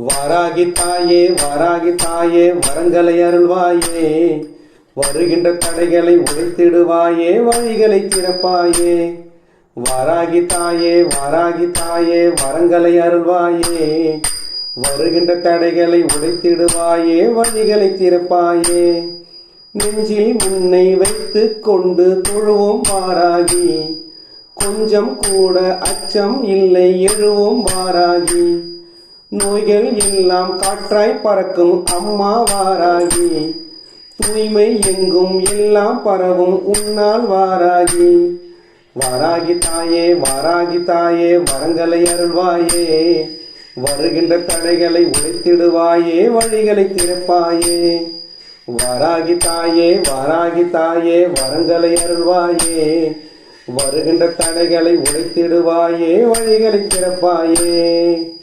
வாராகி தாயே வாராகி தாயே வரங்களை அருள்வாயே. வருகின்ற தடைகளை உடைத்திடுவாயே வழிகளை திறப்பாயே. வாராகி தாயே வாராகி தாயே வரங்களை அருள்வாயே. வருகின்ற தடைகளை உடைத்திடுவாயே வழிகளை திறப்பாயே. நெஞ்சில் முன்னை வைத்து கொண்டு தொழுவோம் வாராகி. கொஞ்சம் கூட அச்சம் இல்லை எழுவோம் வாராகி. நோய்கள் எல்லாம் காற்றாய் பறக்கும் அம்மா வாராகி தூய்மை எங்கும் எல்லாம் பரவும் உன்னால் வாராகி. வாராகி தாயே வாராகி தாயே வரங்களை அருள்வாயே. வருகின்ற தடைகளை உழைத்திடுவாயே வழிகளை திறப்பாயே. வாராகி தாயே வாராகி தாயே வரங்களை அருள்வாயே. வருகின்ற தடைகளை உழைத்திடுவாயே வழிகளை திறப்பாயே.